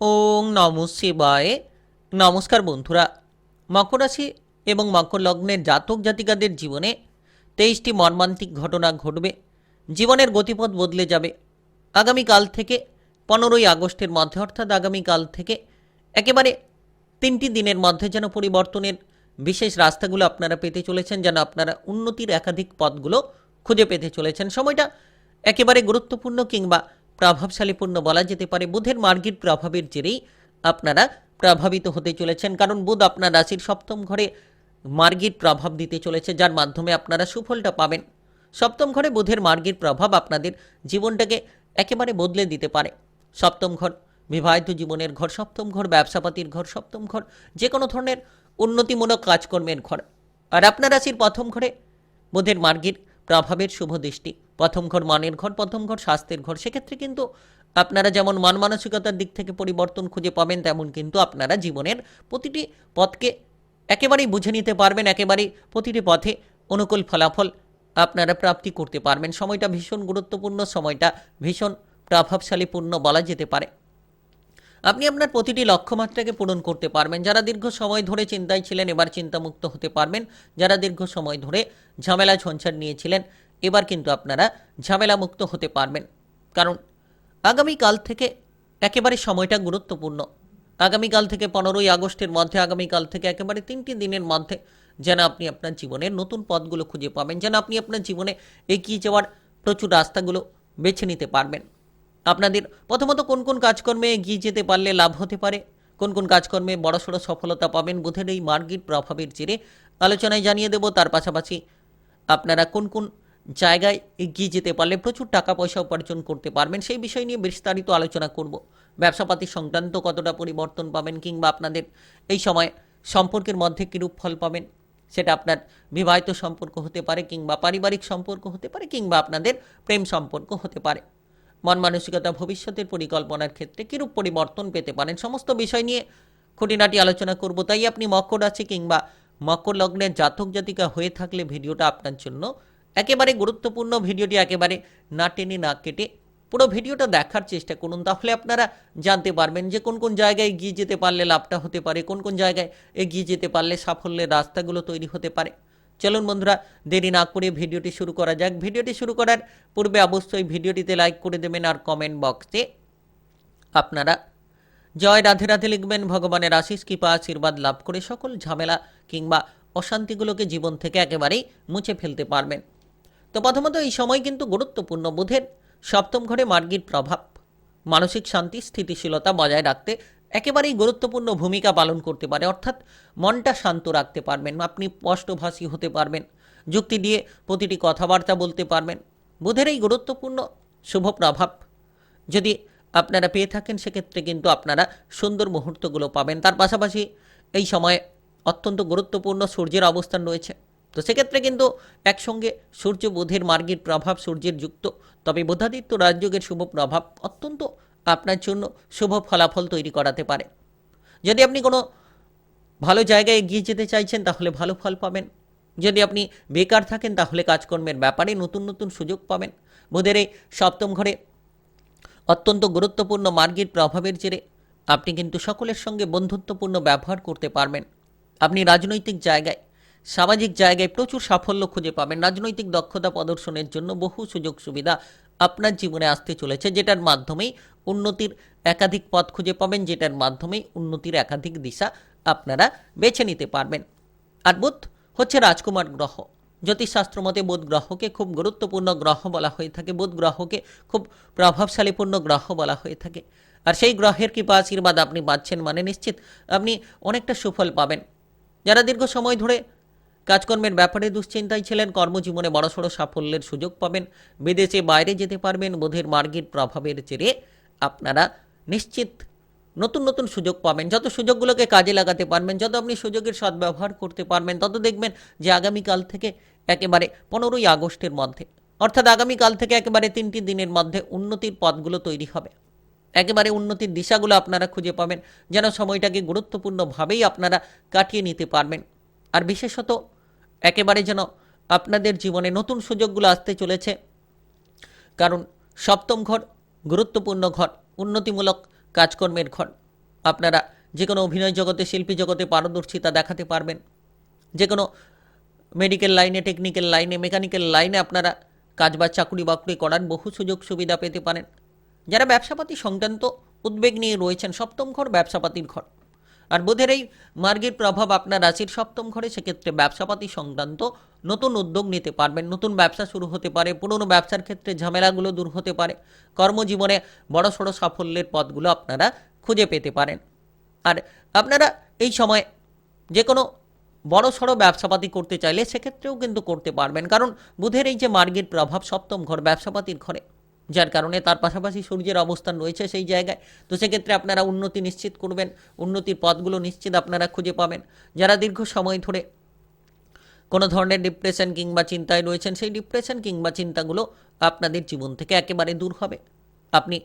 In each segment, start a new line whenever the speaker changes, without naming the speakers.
ওং নম শিবায়। নমস্কার বন্ধুরা, মকর রাশি এবং মকর লগ্নের জাতক জাতিকাদের জীবনে তেইশটি মর্মান্তিক ঘটনা ঘটবে। জীবনের গতিপথ বদলে যাবে। আগামীকাল থেকে পনেরোই আগস্টের মধ্যে, অর্থাৎ আগামীকাল থেকে একেবারে তিনটি দিনের মধ্যে যেন পরিবর্তনের বিশেষ রাস্তাগুলো আপনারা পেতে চলেছেন, যেন আপনারা উন্নতির একাধিক পথগুলো খুঁজে পেতে চলেছেন। সময়টা একেবারে গুরুত্বপূর্ণ কিংবা প্রভাবশালীপূর্ণ বলা যেতে পারে। বুধের মার্গির প্রভাবের জেরেই আপনারা প্রভাবিত হতে চলেছেন। কারণ বুধ আপনার রাশির সপ্তম ঘরে মার্গির প্রভাব দিতে চলেছে, যার মাধ্যমে আপনারা সুফলটা পাবেন। সপ্তম ঘরে বুধের মার্গির প্রভাব আপনাদের জীবনটাকে একেবারে বদলে দিতে পারে। সপ্তম ঘর, বিবাহিত জীবনের ঘর, সপ্তম ঘর, ব্যবসাপাতির ঘর, সপ্তম ঘর যে কোনো ধরনের উন্নতিমূলক কাজকর্মের ঘর। আর আপনার রাশির প্রথম ঘরে বুধের মার্গির প্রভাবের শুভ দৃষ্টি। প্রথম ঘর মানের ঘর, প্রথম ঘর স্বাস্থ্যের ঘর। সেক্ষেত্রে কিন্তু আপনারা যেমন মন মানসিকতার দিক থেকে পরিবর্তন খুঁজে পাবেন, তেমন কিন্তু আপনারা জীবনের প্রতিটি পথকে একেবারেই বুঝে নিতে পারবেন, একেবারেই প্রতিটি পথে অনুকূল ফলাফল আপনারা প্রাপ্তি করতে পারবেন। সময়টা ভীষণ গুরুত্বপূর্ণ, সময়টা ভীষণ প্রভাবশালীপূর্ণ বলা যেতে পারে। আপনি আপনার প্রতিটি লক্ষ্যমাত্রাকে পূরণ করতে পারবেন। যারা দীর্ঘ সময় ধরে চিন্তায় ছিলেন, এবার চিন্তামুক্ত হতে পারবেন। যারা দীর্ঘ সময় ধরে ঝামেলা, ঝঞ্ঝাট নিয়েছিলেন এবার কিন্তু আপনারা ঝামেলা মুক্ত হতে পারবেন। কারণ আগামীকাল থেকে একেবারে সময়টা গুরুত্বপূর্ণ। আগামীকাল থেকে পনেরোই আগস্টের মধ্যে, আগামীকাল থেকে একেবারে তিনটি দিনের মধ্যে যেন আপনি আপনার জীবনের নতুন পথগুলো খুঁজে পাবেন, যেন আপনি আপনার জীবনে এগিয়ে যাওয়ার প্রচুর রাস্তাগুলো বেছে নিতে পারবেন। আপনাদের প্রথমত কোন কোন কাজকর্মে এগিয়ে যেতে পারলে লাভ হতে পারে? কোন কোন কাজকর্মে বড়সড় সফলতা পাবেন? বুধের এই মার্গির প্রভাবের জেরে আলোচনায় জানিয়ে দেব। তার পাশাপাশি আপনারা কোন কোন জায়গায় এগিয়ে যেতে পারলে প্রচুর টাকা পয়সা উপার্জন করতে পারবেন। সেই বিষয় নিয়ে বিস্তারিত আলোচনা করব। ব্যবসাপাতি সংক্রান্ত কতটা পরিবর্তন পাবেন কিংবা আপনাদের এই সময় সম্পর্কের মধ্যে কীরূপ ফল পাবেন, সেটা আপনার বিবাহিত সম্পর্ক হতে পারে কিংবা পারিবারিক সম্পর্ক হতে পারে কিংবা আপনাদের প্রেম সম্পর্ক হতে পারে। মন মানসিকতা ভবিষ্যতের পরিকল্পনার ক্ষেত্রে কীরূপ পরিবর্তন পেতে পারেন, সমস্ত বিষয় নিয়ে খুঁটিনাটি আলোচনা করব। তাই আপনি মকর আছে কিংবা মকর লগ্নের জাতক জাতিকা হয়ে থাকলে ভিডিওটা আপনার জন্য একেবারে গুরুত্বপূর্ণ ভিডিওটি একেবারে না টেনে না কেটে পুরো ভিডিওটা দেখার চেষ্টা করুন। তাহলে আপনারা জানতে পারবেন যে কোন কোন জায়গায় এগিয়ে যেতে পারলে লাভটা হতে পারে, কোন কোন জায়গায় এগিয়ে যেতে পারলে সাফল্যের রাস্তাগুলো তৈরি হতে পারে। চলুন বন্ধুরা, দেরি না করে ভিডিওটি শুরু করা যাক। ভিডিওটি শুরু করার পূর্বে অবশ্যই ভিডিওটিতে লাইক করে দেবেন আর কমেন্ট বক্সে আপনারা জয় রাধে রাধে লিখবেন, ভগবানের আশিস, কৃপা, আশীর্বাদ লাভ করে সকল ঝামেলা কিংবা অশান্তিগুলোকে জীবন থেকে একেবারেই মুছে ফেলতে পারবেন। তো প্রথমত এই সময় কিন্তু গুরুত্বপূর্ণ বুধের সপ্তম ঘরে মার্গীর প্রভাব। মানসিক শান্তি, স্থিতিশীলতা বজায় রাখতে একেবারেই গুরুত্বপূর্ণ ভূমিকা পালন করতে পারে। অর্থাৎ মনটা শান্ত রাখতে পারবেন, আপনি স্পষ্টভাষী হতে পারবেন, যুক্তি দিয়ে প্রতিটি কথাবার্তা বলতে পারবেন। বুধের এই গুরুত্বপূর্ণ শুভ প্রভাব যদি আপনারা পেয়ে থাকেন, সেক্ষেত্রে কিন্তু আপনারা সুন্দর মুহূর্তগুলো পাবেন। তার পাশাপাশি এই সময়ে অত্যন্ত গুরুত্বপূর্ণ সূর্যের অবস্থান রয়েছে। তো সেক্ষেত্রে কিন্তু একসঙ্গে সূর্য বুধের মার্গের প্রভাব সূর্যের যুক্ত। তবে বুধাদিত্য রাজযোগের শুভ প্রভাব অত্যন্ত আপনার জন্য শুভ ফলাফল তৈরি করাতে পারে। যদি আপনি কোনো ভালো জায়গায় এগিয়ে যেতে চাইছেন, তাহলে ভালো ফল পাবেন। যদি আপনি বেকার থাকেন, তাহলে কাজকর্মের ব্যাপারে নতুন নতুন সুযোগ পাবেন। বুধের এই সপ্তম ঘরে অত্যন্ত গুরুত্বপূর্ণ মার্গের প্রভাবের জেরে আপনি কিন্তু সকলের সঙ্গে বন্ধুত্বপূর্ণ ব্যবহার করতে পারবেন। আপনি রাজনৈতিক জায়গায় সামাজিক জায়গায় প্রচুর সাফল্য খুঁজে পাবেন। রাজনৈতিক দক্ষতা প্রদর্শনের জন্য বহু সুযোগ সুবিধা আপনার জীবনে আসতে চলেছে, যেটার মাধ্যমেই উন্নতির একাধিক পথ খুঁজে পাবেন, যেটার মাধ্যমেই উন্নতির একাধিক দিশা আপনারা বেছে নিতে পারবেন। আর বুধ হচ্ছে রাজকুমার গ্রহ। জ্যোতিষশাস্ত্র মতে বুধ গ্রহকে খুব গুরুত্বপূর্ণ গ্রহ বলা হয়ে থাকে। বুধ গ্রহকে খুব প্রভাবশালীপূর্ণ গ্রহ বলা হয়ে থাকে। আর সেই গ্রহের কৃপা, আশীর্বাদ আপনি পাচ্ছেন মানে নিশ্চিত আপনি অনেকটা সুফল পাবেন। যারা দীর্ঘ সময় ধরে কাজকর্মের ব্যাপারে দুশ্চিন্তায় ছিলেন, কর্মজীবনে বড়সড় সাফল্যের সুযোগ পাবেন। বিদেশে বাইরে যেতে পারবেন, বুধের মার্গের প্রভাবের জেরে আপনারা নিশ্চিত নতুন নতুন সুযোগ পাবেন। যত সুযোগগুলোকে কাজে লাগাতে পারবেন, যত আপনি সুযোগের সদ্ব্যবহার করতে পারবেন, তত দেখবেন যে আগামীকাল থেকে একেবারে পনেরোই আগস্টের মধ্যে, অর্থাৎ আগামীকাল থেকে একেবারে তিনটি দিনের মধ্যে উন্নতির পথগুলো তৈরি হবে। একেবারে উন্নতির দিশাগুলো আপনারা খুঁজে পাবেন, যেন সময়টাকে গুরুত্বপূর্ণভাবেই আপনারা কাটিয়ে নিতে পারবেন। আর বিশেষত একেবারে যেন আপনাদের জীবনে নতুন সুযোগগুলো আসতে চলেছে। কারণ সপ্তম ঘর গুরুত্বপূর্ণ ঘর, উন্নতিমূলক কাজকর্মের ঘর। আপনারা যে কোনো অভিনয় জগতে, শিল্পী জগতে পারদর্শিতা দেখাতে পারবেন। যে কোনো মেডিকেল লাইনে টেকনিক্যাল লাইনে মেকানিক্যাল লাইনে আপনারা কাজ বা চাকরি বাকরি করার বহু সুযোগ সুবিধা পেতে পারেন। যারা ব্যবসাপাতি সংক্রান্ত উদ্বেগ নিয়ে রয়েছেন, সপ্তম ঘর ব্যবসাপাতির ঘর। আর বুধের এই মার্গের প্রভাব আপনার রাশির সপ্তম ঘরে সেক্ষেত্রে ব্যবসাপাতি সংক্রান্ত নতুন উদ্যোগ নিতে পারবেন, নতুন ব্যবসা শুরু হতে পারে, পুরনো ব্যবসার ক্ষেত্রে ঝামেলাগুলো দূর হতে পারে, কর্মজীবনে বড় সড়ো সাফল্যের পথগুলো আপনারা খুঁজে পেতে পারেন। আর আপনারা এই সময় যে কোনো বড় সড়ো ব্যবসাপাতি করতে চাইলে সেক্ষেত্রেও কিন্তু করতে পারবেন, কারণ বুধের এই যে মার্গের প্রভাব সপ্তম ঘর, ব্যবসাপাতির ঘরে যার কারণে তার পাশাপাশি সূর্যের অবস্থান রয়েছে সেই জায়গায়। তো সেক্ষেত্রে আপনারা উন্নতি নিশ্চিত করবেন, উন্নতির পথগুলো নিশ্চিত আপনারা খুঁজে পাবেন। যারা দীর্ঘ সময় ধরে কোনো ধরনের ডিপ্রেশন কিংবা চিন্তায় রয়েছেন, সেই ডিপ্রেশন কিংবা চিন্তাগুলো আপনাদের জীবন থেকে একেবারে দূর হবে। আপনি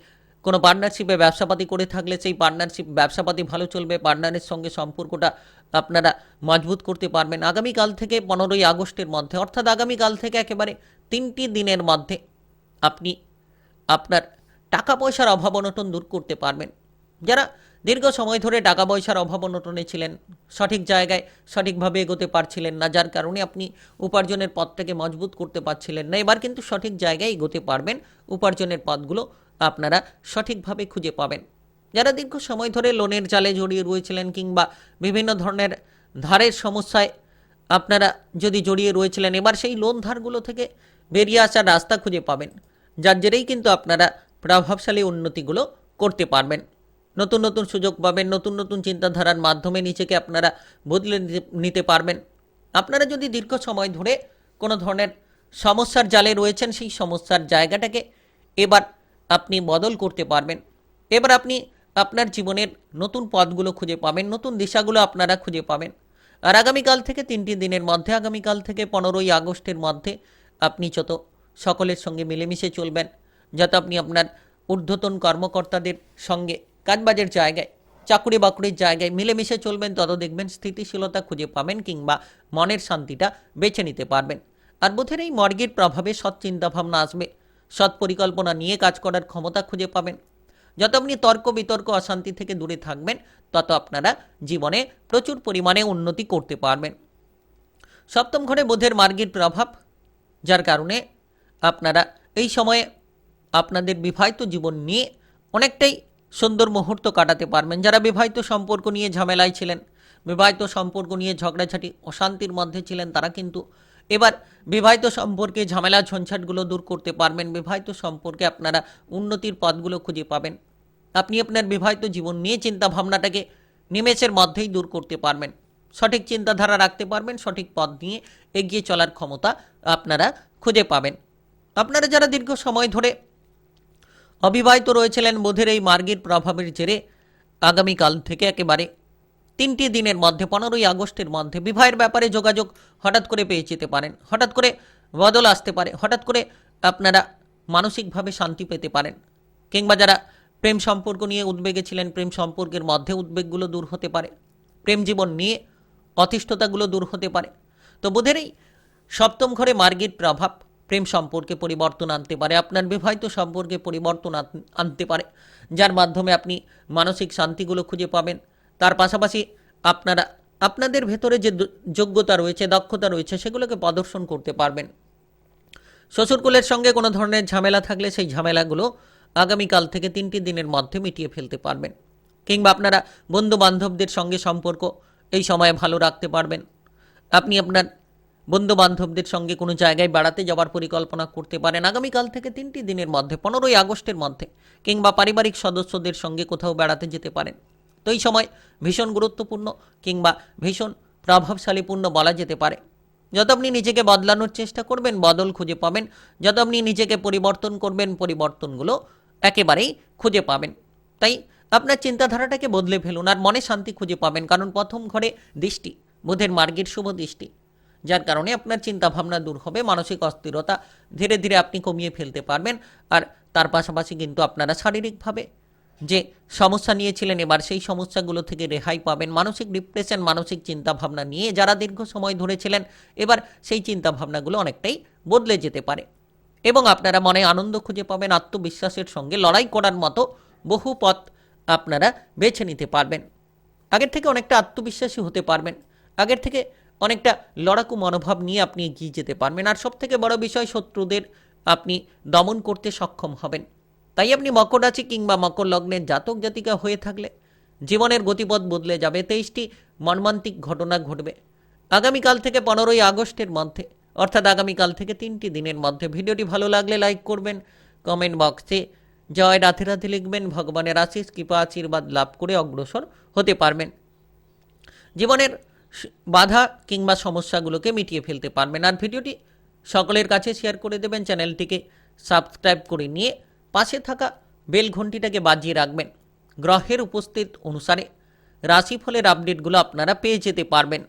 কোনো পার্টনারশিপে ব্যবসাপাতি করে থাকলে সেই পার্টনারশিপ ব্যবসাপাতি ভালো চলবে পার্টনারের সঙ্গে সম্পর্কটা আপনারা মজবুত করতে পারবেন। আগামীকাল থেকে পনেরোই আগস্টের মধ্যে, অর্থাৎ আগামীকাল থেকে একেবারে তিনটি দিনের মধ্যে আপনি আপনার টাকা পয়সার অভাব অনটন দূর করতে পারবেন। যারা দীর্ঘ সময় ধরে টাকা পয়সার অভাব অনটনে ছিলেন, সঠিক জায়গায় সঠিকভাবে এগোতে পারছিলেন না, যার কারণে আপনি উপার্জনের পথটাকে মজবুত করতে পারছিলেন না, এবার কিন্তু সঠিক জায়গায় এগোতে পারবেন। উপার্জনের পথগুলো আপনারা সঠিকভাবে খুঁজে পাবেন। যারা দীর্ঘ সময় ধরে লোনের জালে জড়িয়ে রয়েছিলেন কিংবা বিভিন্ন ধরনের ধারের সমস্যায় আপনারা যদি জড়িয়ে রয়েছিলেন, এবার সেই লোন ধারগুলো থেকে বেরিয়ে আসার রাস্তা খুঁজে পাবেন। যার জেরেই কিন্তু আপনারা প্রভাবশালী উন্নতিগুলো করতে পারবেন। নতুন নতুন সুযোগ পাবেন, নতুন নতুন চিন্তাধারার মাধ্যমে নিজেকে আপনারা বদলে নিতে- পারবেন। আপনারা যদি দীর্ঘ সময় ধরে কোনো ধরনের সমস্যার জালে রয়েছেন, সেই সমস্যার জায়গাটাকে এবার আপনি বদল করতে পারবেন। এবার আপনি আপনার জীবনের নতুন পথগুলো খুঁজে পাবেন, নতুন দিশাগুলো আপনারা খুঁজে পাবেন। আর আগামীকাল থেকে তিনটি দিনের মধ্যে, আগামীকাল থেকে পনেরোই আগস্টের মধ্যে আপনি যত সকলের সঙ্গে মিলেমিশে চলবেন, যাতে আপনি আপনার ঊর্ধ্বতন কর্মকর্তাদের সঙ্গে কাজবাজের জায়গায় চাকুরি বাকুরির জায়গায় মিলেমিশে চলবেন, তত দেখবেন স্থিতিশীলতা খুঁজে পাবেন কিংবা মনের শান্তিটা বেছে নিতে পারবেন। আর বোধের এই মর্গের প্রভাবে সৎ চিন্তাভাবনা আসবে। সৎ পরিকল্পনা নিয়ে কাজ করার ক্ষমতা খুঁজে পাবেন। যত আপনি তর্ক বিতর্ক, অশান্তি থেকে দূরে থাকবেন, তত আপনারা জীবনে প্রচুর পরিমাণে উন্নতি করতে পারবেন। সপ্তম ঘরে বোধের মার্গের প্রভাব, যার কারণে আপনারা এই সময়ে আপনাদের বিবাহিত জীবন নিয়ে অনেকটাই সুন্দর মুহূর্ত কাটাতে পারবেন। যারা বিবাহিত সম্পর্ক নিয়ে ঝামেলায় ছিলেন, বিবাহিত সম্পর্ক নিয়ে ঝগড়াঝাটি, অশান্তির মধ্যে ছিলেন, তারা কিন্তু এবার বিবাহিত সম্পর্কে ঝামেলা, ঝঞ্ঝাটগুলো দূর করতে পারবেন। বিবাহিত সম্পর্কে আপনারা উন্নতির পথগুলো খুঁজে পাবেন। আপনি আপনার বিবাহিত জীবন নিয়ে চিন্তা ভাবনাটাকে নিমেষের মধ্যেই দূর করতে পারবেন। সঠিক চিন্তাধারা রাখতে পারবেন, সঠিক পথ নিয়ে এগিয়ে চলার ক্ষমতা আপনারা খুঁজে পাবেন। আপনারা যারা দীর্ঘ সময় ধরে অবিবাহিত রয়েছিলেন, বোধের এই মার্গের প্রভাবের জেরে আগামীকাল থেকে একেবারে তিনটি দিনের মধ্যে, পনেরোই আগস্টের মধ্যে বিবাহের ব্যাপারে যোগাযোগ হঠাৎ করে পেয়ে যেতে পারেন, হঠাৎ করে বদল আসতে পারে, হঠাৎ করে আপনারা মানসিকভাবে শান্তি পেতে পারেন। কিংবা যারা প্রেম সম্পর্ক নিয়ে উদ্বেগে ছিলেন, প্রেম সম্পর্কের মধ্যে উদ্বেগগুলো দূর হতে পারে, প্রেম জীবন নিয়ে অতিষ্ঠতাগুলো দূর হতে পারে। তো বোধের এই সপ্তম ঘরে মার্গের প্রভাব প্রেম সম্পর্কে পরিবর্তন আনতে পারে, আপনার বিবাহিত সম্পর্কে পরিবর্তন আন- আনতে পারে, যার মাধ্যমে আপনি মানসিক শান্তিগুলো খুঁজে পাবেন। তার পাশাপাশি আপনারা, আপনাদের ভেতরে যে যোগ্যতা রয়েছে, দক্ষতা রয়েছে, সেগুলোকে প্রদর্শন করতে পারবেন। শ্বশুরকুলের সঙ্গে কোনো ধরনের ঝামেলা থাকলে সেই ঝামেলাগুলো আগামীকাল থেকে তিনটি দিনের মধ্যে মিটিয়ে ফেলতে পারবেন। কিংবা আপনারা বন্ধু বান্ধবদের সঙ্গে সম্পর্ক এই সময়ে ভালো রাখতে পারবেন। আপনি আপনার বন্ধু বান্ধবদের সঙ্গে কোনো জায়গায় বেড়াতে যাওয়ার পরিকল্পনা করতে পারেন আগামীকাল থেকে তিনটি দিনের মধ্যে, পনেরোই আগস্টের মধ্যে, কিংবা পারিবারিক সদস্যদের সঙ্গে কোথাও বেড়াতে যেতে পারেন। তো এই সময় ভীষণ গুরুত্বপূর্ণ কিংবা ভীষণ প্রভাবশালীপূর্ণ বলা যেতে পারে। যত আপনি নিজেকে বদলানোর চেষ্টা করবেন, বদল খুঁজে পাবেন, যত আপনি নিজেকে পরিবর্তন করবেন, পরিবর্তনগুলো একেবারেই খুঁজে পাবেন। তাই আপনার চিন্তাধারাটাকে বদলে ফেলুন আর মনে শান্তি খুঁজে পাবেন, কারণ প্রথম ঘরে দৃষ্টি, বুধের মার্গের শুভ দৃষ্টি। যার কারণে আপনার চিন্তা ভাবনা দূর হবে, মানসিক অস্থিরতা ধীরে ধীরে আপনি কমিয়ে ফেলতে পারবেন আর তার পাশাপাশি কিন্তু আপনারা শারীরিকভাবে যে সমস্যা নিয়েছিলেন, এবার সেই সমস্যাগুলো থেকে রেহাই পাবেন। মানসিক ডিপ্রেশন মানসিক চিন্তাভাবনা নিয়ে যারা দীর্ঘ সময় ধরেছিলেন এবার সেই চিন্তাভাবনাগুলো অনেকটাই বদলে যেতে পারে। এবং আপনারা মনে আনন্দ খুঁজে পাবেন, আত্মবিশ্বাসের সঙ্গে লড়াই করার মতো বহু পথ আপনারা বেছে নিতে পারবেন। আগের থেকে অনেকটা আত্মবিশ্বাসী হতে পারবেন। আগের থেকে অনেকটা লড়াকু মনোভাব নিয়ে আপনি এগিয়ে যেতে পারবেন। আর সবথেকে বড় বিষয়, শত্রুদের আপনি দমন করতে সক্ষম হবেন। তাই আপনি মকর রাশি কিংবা মকর লগ্নের জাতক জাতিকা হয়ে থাকলে জীবনের গতিপথ বদলে যাবে, তেইশটি মর্মান্তিক ঘটনা ঘটবে। আগামীকাল থেকে পনেরোই আগস্টের মধ্যে, অর্থাৎ আগামীকাল থেকে তিনটি দিনের মধ্যে। ভিডিওটি ভালো লাগলে লাইক করবেন, কমেন্ট বক্সে জয় রাধে রাধে লিখবেন, ভগবানের আশিস কৃপা, আশীর্বাদ লাভ করে অগ্রসর হতে পারবেন। জীবনের বাধা কিংবা সমস্যাগুলোকে মিটিয়ে ফেলতে পারবেন। আর ভিডিওটি সকলের কাছে শেয়ার করে দেবেন, চ্যানেলটিকে সাবস্ক্রাইব করে নিয়ে পাশে থাকা বেল ঘন্টিটাকে বাজিয়ে রাখবেন। গ্রহের উপস্থিত অনুসারে রাশিফলের আপডেটগুলো আপনারা পেয়ে যেতে পারবেন।